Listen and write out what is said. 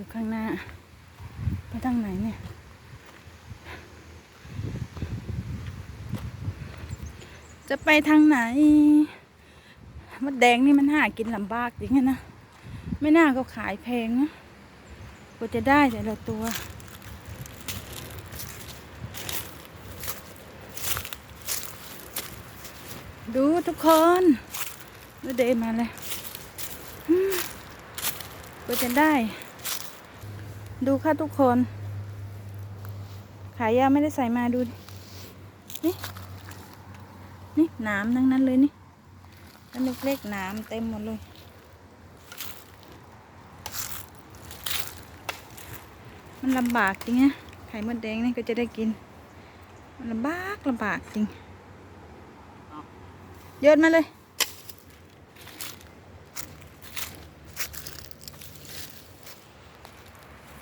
อยู่ข้างหน้า ไปทางไหนเนี่ย จะไปทางไหนมดแดงนี่มันหากินลำบากจริงๆนะ ไม่น่าก็ขายแพงนะกว่าจะได้แต่ละตัว ดูทุกคนมดแดงมาเลยกว่าจะได้ ดูค่ะทุกคน ขายยาไม่ได้ใส่มาดูดินี่ นี่หน้ำทั้งนั้นเลยนี่อันเล็กๆหน้ำเต็มหมดเลย มันลำบากจริงนะไข่มดแดงนี่ก็จะได้กิน มันลำบากลำบากจริงโยนมาเลย